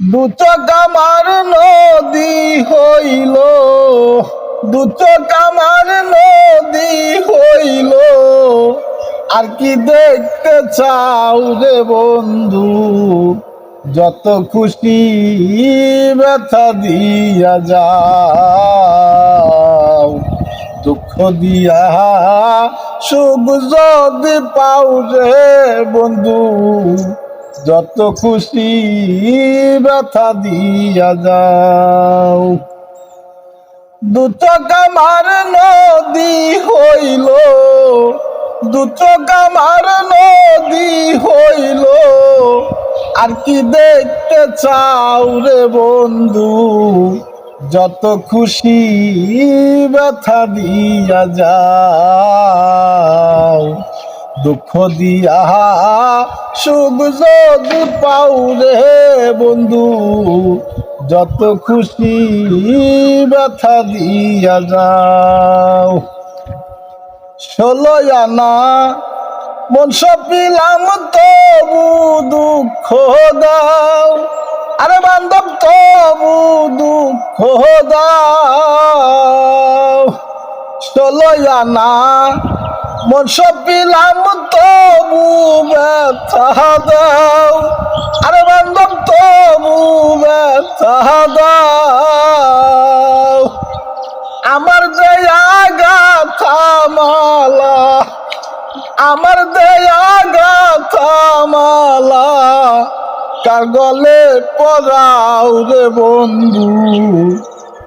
দু চোখ আমার নদী হইল দু চোখ আমার নদী হইল। আর কি দেখতে চাও রে বন্ধু? যত খুশি ব্যথা দিয়া যাও। দুঃখ দিয়া সুখ যদি পাও রে বন্ধু যত খুশি ব্যথা দিয়া যাও। দুটো কামার নদী হইল দুটো কামার নদী হইল। আর কি দেখতে চাও রে বন্ধু? যত খুশি ব্যথা দিয়া যাও। দুঃখ দিয়া সুখ যদি পাও রে বন্ধু। যত খুশি ব্যথা দিয়া যাও। ষোলো আনা, মন সপিলাম তবু দুঃখ দাও। আরে বান্ধব, তবু দুঃখ দাও। ষোলো আনা মন সপিলাম তবু ব্যথা দাও। আরে বান্ধব তবু আমার দয়া গাথা মালা, আমার দয়া গাথা মালা, কার গলে পরাও রে বন্ধু?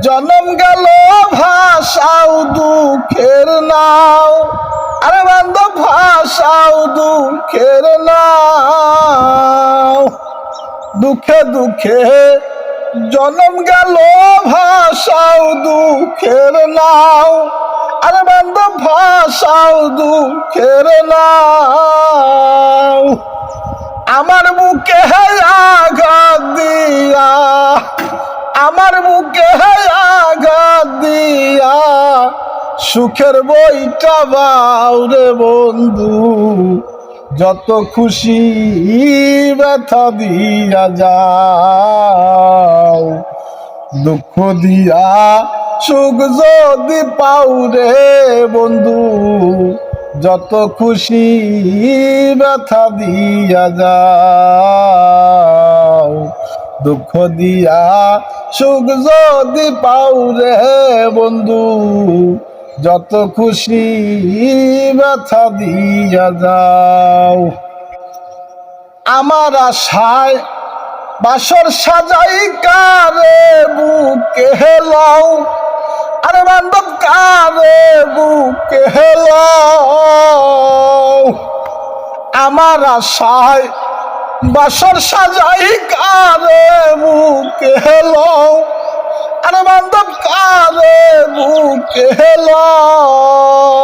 জনম গেল ভাষাও দুঃখের নাও। আরে বান্ধব, ভাষাও দুঃখের নাও। দুঃখে দুঃখে জনম গেল ভাষাও দুঃখের নাও। আরে বান্ধব, ভাষাও দুঃখের নাও। আমার বুকে আঘাত দিয়া সুখের বইটা বাউ রে বন্ধু। যত খুশি ব্যথা দিয়া যাও। দুঃখ দিয়া সুখ যদি পাও রে বন্ধু, যত খুশি ব্যথা দিয়া যাও। দুঃখ দিয়া সুখ যদি পাও রে বন্ধু যত খুশি ব্যথা দিয়া যাও। আমার আশায় বাসর সাজাই কারে বুকে হেলাও। আরে বান্ধব, কারে বুকে হেলাও। আমার আশায় বাসর সাজাই কারে হেলাও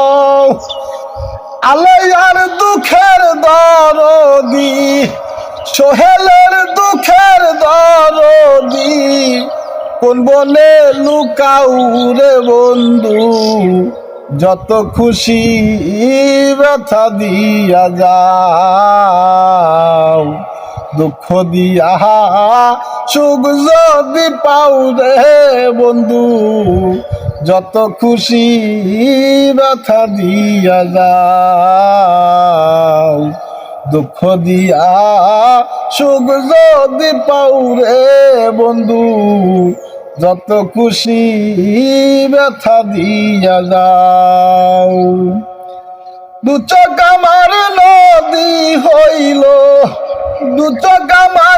আলাইয়ার দুঃখের দরদি, সোহেলের দুঃখের দরদি। কোন বলে লুকাউ রে বন্ধু, যত খুশি ব্যথা দিয়া যাও। দুঃখ দিয়া সুখ যদি পাও রে বন্ধু যত খুশি ব্যথা দিয়া যাও, দুঃখ দিয়া সুখ যদি পাও রে বন্ধু, যত খুশি ব্যথা দিয়া যাও। দু চোখ আমার নদী হইল, দু চোখ আমার